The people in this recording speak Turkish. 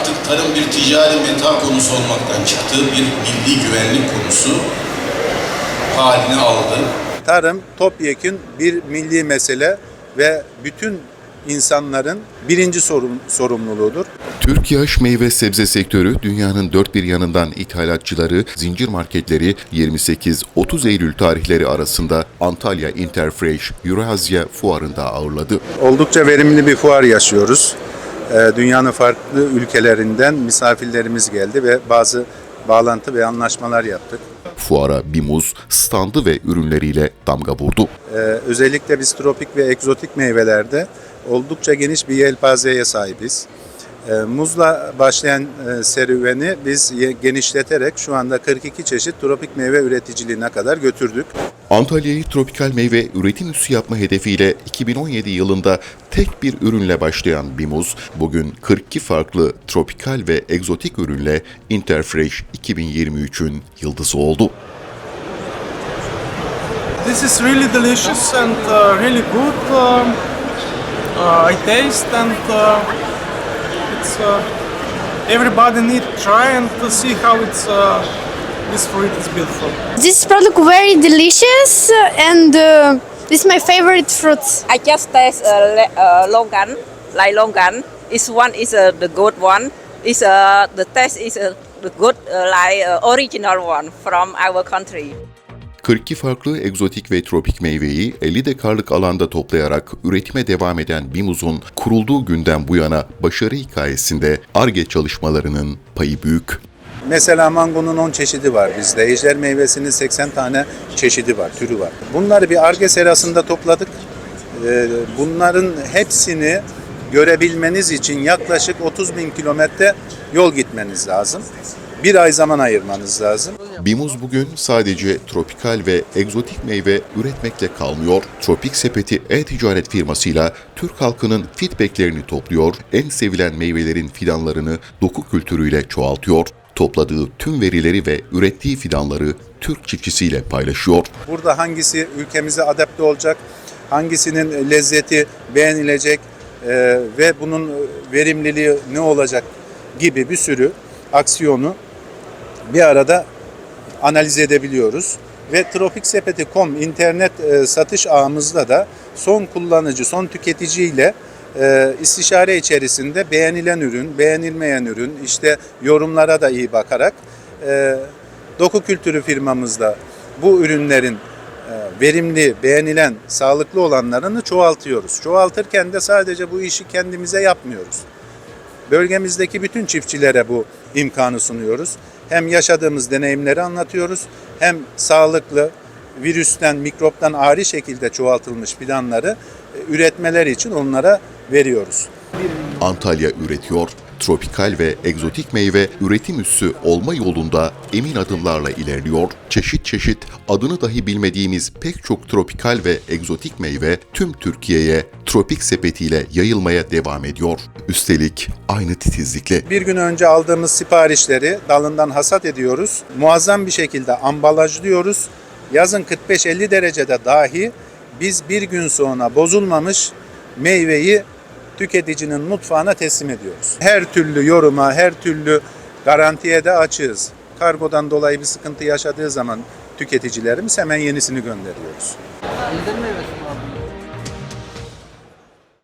artık tarım bir ticari meta konusu olmaktan çıktığı bir milli güvenlik konusu halini aldı. Tarım topyekün bir milli mesele ve bütün insanların birinci sorun, sorumluluğudur. Türk yaş meyve sebze sektörü dünyanın dört bir yanından ithalatçıları, zincir marketleri 28-30 Eylül tarihleri arasında Antalya Interfresh Eurasya fuarında ağırladı. Oldukça verimli bir fuar yaşıyoruz. Ee, Dünyanın farklı ülkelerinden misafirlerimiz geldi ve bazı bağlantı ve anlaşmalar yaptık. Fuara Bimuz standı ve ürünleriyle damga vurdu. Ee, Özellikle biz tropik ve egzotik meyvelerde oldukça geniş bir yelpazeye sahibiz. Ee, Muzla başlayan e, serüveni biz genişleterek şu anda 42 çeşit tropik meyve üreticiliğine kadar götürdük. Antalya'yı tropikal meyve üretim üssü yapma hedefiyle 2017 yılında tek bir ürünle başlayan Bimuz, bugün 42 farklı tropikal ve egzotik ürünle Interfresh 2023'ün yıldızı oldu. This is really delicious and uh, really good. Um, uh, I taste and uh, it's uh, everybody need try and to see how it's uh, this fruit is beautiful. This product very delicious and uh, this is my favorite fruit. I just taste uh, uh, longan, like longan. It's one is uh, the good one. Is uh, the taste is uh, the good uh, like uh, original one from our country. 42 farklı egzotik ve tropik meyveyi 50 dekarlık alanda toplayarak üretime devam eden Bimuz'un kurulduğu günden bu yana başarı hikayesinde ARGE çalışmalarının payı büyük. Mesela mangonun 10 çeşidi var bizde. Ejder meyvesinin 80 tane çeşidi var, türü var. Bunları bir arge serasında topladık. Ee, Bunların hepsini görebilmeniz için yaklaşık 30 bin kilometre yol gitmeniz lazım. Bir ay zaman ayırmanız lazım. Bimuz bugün sadece tropikal ve egzotik meyve üretmekle kalmıyor. Tropik Sepeti e-ticaret firmasıyla Türk halkının feedbacklerini topluyor, en sevilen meyvelerin fidanlarını doku kültürüyle çoğaltıyor. Topladığı tüm verileri ve ürettiği fidanları Türk çiftçisiyle paylaşıyor. Burada hangisi ülkemize adapte olacak, hangisinin lezzeti beğenilecek e, ve bunun verimliliği ne olacak gibi bir sürü aksiyonu bir arada analiz edebiliyoruz. Ve tropiksepeti.com internet e, satış ağımızda da son kullanıcı, son tüketiciyle e, istişare içerisinde beğenilen ürün, beğenilmeyen ürün, işte yorumlara da iyi bakarak e, doku kültürü firmamızda bu ürünlerin e, verimli, beğenilen, sağlıklı olanlarını çoğaltıyoruz. Çoğaltırken de sadece bu işi kendimize yapmıyoruz. Bölgemizdeki bütün çiftçilere bu imkanı sunuyoruz. Hem yaşadığımız deneyimleri anlatıyoruz, hem sağlıklı, virüsten, mikroptan ari şekilde çoğaltılmış fidanları e, üretmeleri için onlara veriyoruz. Antalya üretiyor. Tropikal ve egzotik meyve üretim üssü olma yolunda emin adımlarla ilerliyor. Çeşit çeşit adını dahi bilmediğimiz pek çok tropikal ve egzotik meyve tüm Türkiye'ye tropik sepetiyle yayılmaya devam ediyor. Üstelik aynı titizlikle. Bir gün önce aldığımız siparişleri dalından hasat ediyoruz. Muazzam bir şekilde ambalajlıyoruz. Yazın 45-50 derecede dahi biz bir gün sonra bozulmamış meyveyi tüketicinin mutfağına teslim ediyoruz. Her türlü yoruma, her türlü garantiye de açığız. Kargodan dolayı bir sıkıntı yaşadığı zaman tüketicilerimiz hemen yenisini gönderiyoruz.